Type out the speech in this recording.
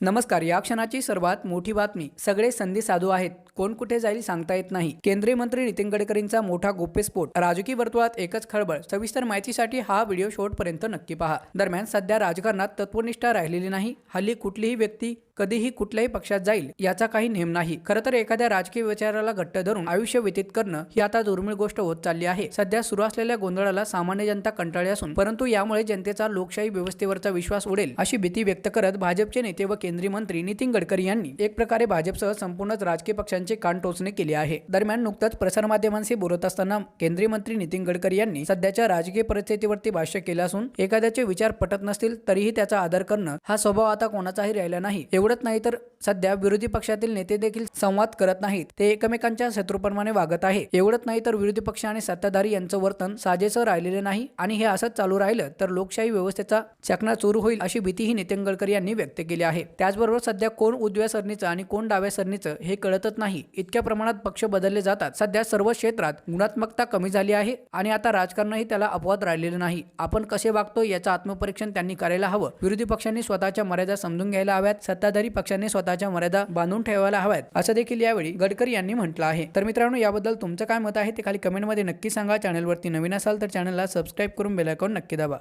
नमस्कार या क्षणाची सर्वात मोठी बातमी. सगळे संधी साधू आहेत. कोण कुठे जाईल सांगता येत नाही. केंद्रीय मंत्री नितीन गडकरींचा मोठा गोप्यस्फोट राजकीय वर्तुळात एकच खळबळ. सविस्तर माहितीसाठी हा व्हिडिओ शेवटपर्यंत नक्की पहा. दरम्यान सध्या राजकारणात तत्वनिष्ठा राहिलेली नाही. हल्ली कुठलीही व्यक्ती कधीही कुठल्याही पक्षात जाईल याचा काही नेम नाही. खरं तर एखाद्या राजकीय विचाराला घट्ट धरून आयुष्य व्यतीत करणं ही आता दुर्मिळ गोष्ट होत चालली आहे. सध्या सुरू असलेल्या गोंधळाला सामान्य जनता कंटाळली असून परंतु यामुळे जनतेचा लोकशाही व्यवस्थेवरचा विश्वास उडेल अशी भीती व्यक्त करत भाजपचे नेते व केंद्रीय मंत्री नितीन गडकरी यांनी एक प्रकारे भाजपसह संपूर्णच राजकीय पक्षांचे कान टोचणे केले आहे. दरम्यान नुकताच प्रसारमाध्यमांशी बोलत असताना केंद्रीय मंत्री नितीन गडकरी यांनी सध्याच्या राजकीय परिस्थितीवरती भाष्य केलं असून एखाद्याचे विचार पटत नसतील तरीही त्याचा आदर करणं हा स्वभाव आता कोणाचाही राहिला नाही. एवढंच नाही तर सध्या विरोधी पक्षातील नेते देखील संवाद करत नाहीत. ते एकमेकांच्या शत्रूप्रमाणे वागत आहे. एवढंच नाही तर विरोधी पक्ष आणि सत्ताधारी यांचं वर्तन साजेसं राहिलेले नाही आणि हे असंच चालू राहिलं तर लोकशाही व्यवस्थेचा चकना चोरू होईल अशी भीतीही नितीन गडकरी यांनी व्यक्त केली आहे. त्याचबरोबर सध्या कोण उजव्या सरणीचं आणि कोण डाव्या सरणीचं हे कळतच नाही. इतक्या प्रमाणात पक्ष बदलले जातात. सध्या सर्व क्षेत्रात गुणात्मकता कमी झाली आहे आणि आता राजकारणही त्याला अपवाद राहिलेलं नाही. आपण कसे वागतो याचं आत्मपरीक्षण त्यांनी करायला हवं. विरोधी पक्षांनी स्वतःच्या मर्यादा समजून घ्यायला हव्यात. सत्ताधारी सत्ताधारी पक्षांनी स्वतःच्या मर्यादा बांधून ठेवायला हव्यात असं देखील यावेळी गडकरी यांनी म्हटलं आहे. तर मित्रांनो याबद्दल तुमचं काय मत आहे ते खाली कमेंटमध्ये नक्की सांगा. चॅनलवरती नवीन असाल तर चॅनलला सबस्क्राईब करून बेलायकॉन नक्की दाबा.